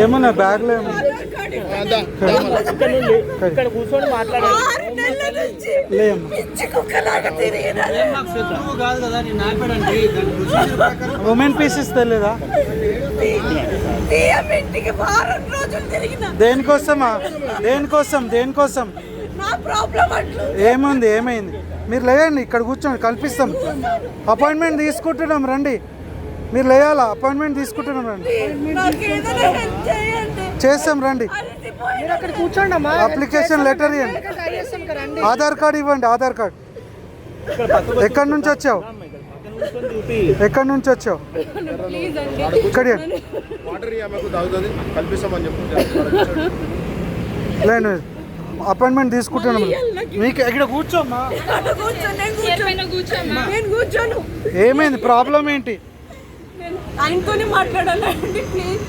ఏమన్నా బ్యాగ్లో ఏమో ఇక్కడ కూర్చొని మాట్లాడాలి. ఉమెన్ పీసెస్ తెలియదా తిరిగిన. దేనికోసమా? దేనికోసం? దేనికోసం? ఏముంది ఏమైంది? మీరు లేయండి ఇక్కడ కూర్చోండి కల్పిస్తాం. అపాయింట్మెంట్ తీసుకుంటున్నాం రండి. మీరు లేయాలా? అపాయింట్మెంట్ తీసుకుంటున్నాం రండి. నాకు ఏదైనా హెల్ప్ చేయండి. చేస్తాం రండి. అలసిపోయిన అక్కడ కూర్చోండి అమ్మా. అప్లికేషన్ లెటర్ ఇవ్వండి. ఆధార్ కార్డ్ ఇవ్వండి ఆధార్ కార్డ్ ఎక్కడి నుంచి వచ్చావు? ఎక్కడి నుంచి వచ్చావు? ఇక్కడ. లేను అపాయింట్మెంట్ తీసుకుంటున్నాం. మీకు ఇక్కడ కూర్చోమ్మా. అక్కడ కూర్చో, నేను కూర్చోను. నేను కూర్చోను. ఏమైంది? ప్రాబ్లం ఏంటి? నేను ఆయనతోనే మాట్లాడాలండి ప్లీజ్